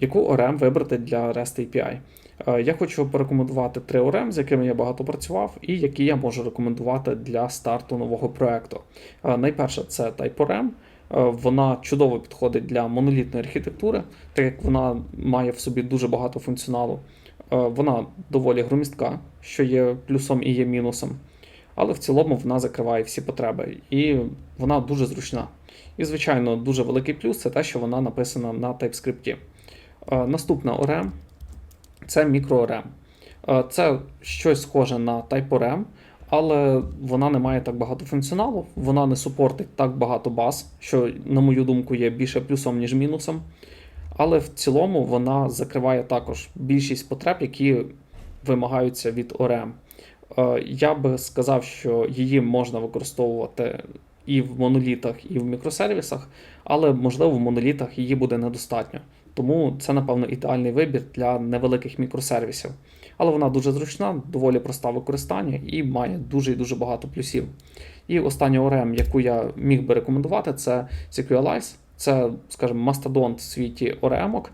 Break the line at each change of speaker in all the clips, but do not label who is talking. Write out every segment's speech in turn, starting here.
Яку ORM вибрати для REST API? Е, Я хочу порекомендувати три ORM, з якими я багато працював, і які я можу рекомендувати для старту нового проекту. Е, Найперше, це TypeORM. Е, Вона чудово підходить для монолітної архітектури, так як вона має в собі дуже багато функціоналу. Вона доволі громістка, що є плюсом і є мінусом. Але в цілому вона закриває всі потреби, і вона дуже зручна. І, звичайно, дуже великий плюс це те, що вона написана на TypeScript. Е, Наступна ORM це MicroORM. Е, Це щось схоже на TypeORM, але вона не має так багато функціоналу, вона не супортить так багато баз, що, на мою думку, є більше плюсом, ніж мінусом. Але в цілому вона закриває також більшість потреб, які вимагаються від ORM. Е, Я би сказав, що її можна використовувати і в монолітах, і в мікросервісах, але можливо в монолітах її буде недостатньо. Тому це, напевно, ідеальний вибір для невеликих мікросервісів. Але вона дуже зручна, доволі проста в використанні і має дуже і дуже багато плюсів. І остання ORM, яку я міг би рекомендувати, це Sequelize. Це, скажімо, мастодонт в світі ORM. Е,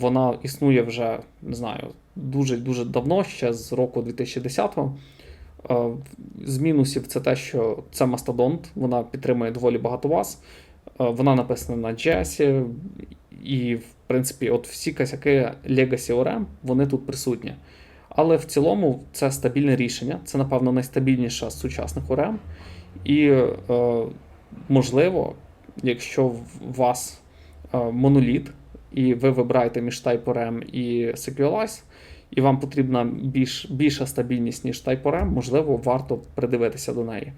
Вона існує вже, не знаю, дуже дуже давно, ще з року 2010-го. Е, З мінусів це те, що це мастодонт, вона підтримує доволі багато баз. Е, Вона написана на JS, і, в принципі, от всі косяки Legacy ORM, вони тут присутні. Але в цілому це стабільне рішення. Це, напевно, найстабільніша з сучасних ORM. І, е, можливо, якщо в вас е, моноліт, і ви вибираєте між TypeORM і Sequelize, і вам потрібна більш, більша стабільність, ніж TypeORM, можливо, варто придивитися до неї.